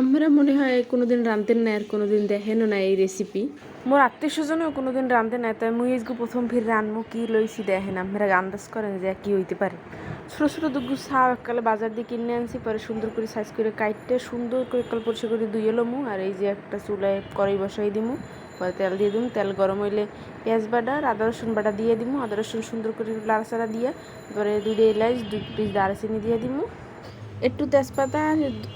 আমরা মনে হয় কোনোদিন রাঁধতেন না আর কোনোদিন দেখেনও না এই রেসিপি মোর আত্মীয় স্বজনও কোনোদিন রাঁধতে না তাই মুই আজকে প্রথম ফির রানমু কি লইছি দেখেন আমরা আন্দাজ করেন যে কি হইতে পারে। ছোটো ছোটো দুগু সাপ এককালে বাজার দিয়ে কিনে আনছি, পরে সুন্দর করে সাইজ করে কাটতে সুন্দর করে এককাল পরিষ্কার করে ধুয়ে লমু, আর এই যে একটা চুলায় কড়াই বসাই দিমু, পরে তেল দিয়ে দিমু, তেল গরম হইলে পেঁয়াজ বাটা, আদা, রসুন বাটা দিয়ে দিমু, আদা, রসুন সুন্দর করে লাড়াচাড়া দিয়ে, পরে দুইটা এলাচ, দুই পিস দারচিনি দিয়ে দিমু একটু তেজপাতা,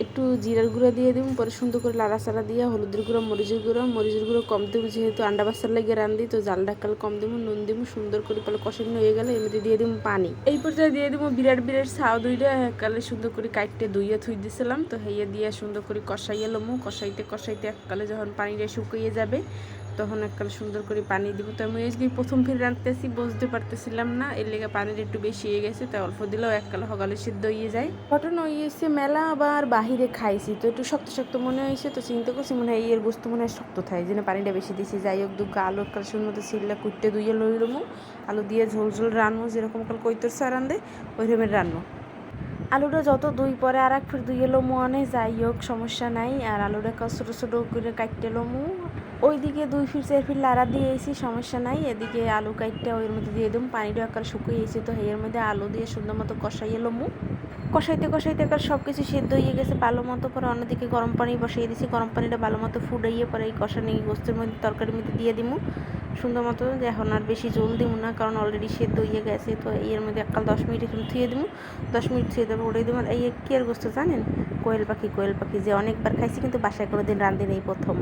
একটু জিরার গুঁড়ো দিয়ে দিব, পরে সুন্দর করে লাড়াচাড়া দিয়ে হলুদের গুঁড়ো, মরিচের গুঁড়ো মরিচের গুঁড়ো কম দেবো, যেহেতু আন্ডা বাসার লাগে রান্ধি, তো জাল কাল কম দেবো, নুন দিব, সুন্দর করে পরে কষানো হয়ে গেলে মধ্যে দিয়ে দিব পানি। এই পর্যায়ে দিয়ে দিব বিরাট বিরাট ছাও দুইটা কালে সুন্দর করে কাটতে ধুইয়া থুই দিছিলাম, তো হেয়ে দিয়ে সুন্দর করে কষাইয়ে লমু, কষাইতে কষাইতে এককালে যখন পানিটা শুকিয়ে যাবে তখন এককাল সুন্দর করে পানি দিব। তো আমি আজকে প্রথম ফির রাঁধতেছি, বুঝতে পারতেছিলাম না। এর লেগে পানির একটু বেশি হয়ে গেছে তাই অল্প দিলেও এককাল সকালে সিদ্ধ হয়ে যায়। ঘটনা হয়েছে মেলা আবার বাহিরে খাইছি, তো একটু শক্ত শক্ত মনে হয়েছে, তো চিন্তা করছি মনে হয় এর গোস্ত মনে হয় শক্ত থাকে, যেন পানিটা বেশি দিয়েছি যাই হোক, দুগা আলু এককাল সুন্দর সিল্লা কুটতে দুইয়ে লইলমু। আলু দিয়ে ঝোল ঝোল রানবো যেরকম কাল কৈতর সা রান্ধে ওই রকমের রান্নো আলুটা যত দুই পরে আর এক ফির দুই লোমু, আনে, যাই হোক, সমস্যা নাই। আর আলুটা ছোটো ছোটো করে কাটতে লমু। ওইদিকে দুই ফিট চার ফিট লাড়া দিয়ে এসি সমস্যা নাই। এদিকে আলু কাটতে ওইর মধ্যে দিয়ে দিম। পানিটা একবার শুকিয়ে এসে তো এর মধ্যে আলু দিয়ে সুন্দর মতো কষাইয়ে লমু। কষাইতে কষাইতে একবার সব কিছু সেদ্ধ হয়ে গেছে, ভালো মতো পরে অন্যদিকে গরম পানি বসিয়ে দিছি। গরম পানিটা ভালো মতো ফুটাইয়ে পরে এই কষা কষানি গোস্তের মধ্যে তরকারির মধ্যে দিয়ে দিমু। সুন্দর মতো যে এখন আর বেশি জল দিব না, কারণ অলরেডি সেদ্ধ হয়ে গেছে, তো এর মধ্যে এককাল দশ মিনিট এখন থুয়ে দিব দশ মিনিট থুয়ে দেবো ওটাই দেবো এই কি আর গোস্ত জানেন? কোয়েল পাখি কোয়েল পাখি যে অনেকবার খাইছি, কিন্তু বাসায় কোনো দিন রাঁধি নেই প্রথম।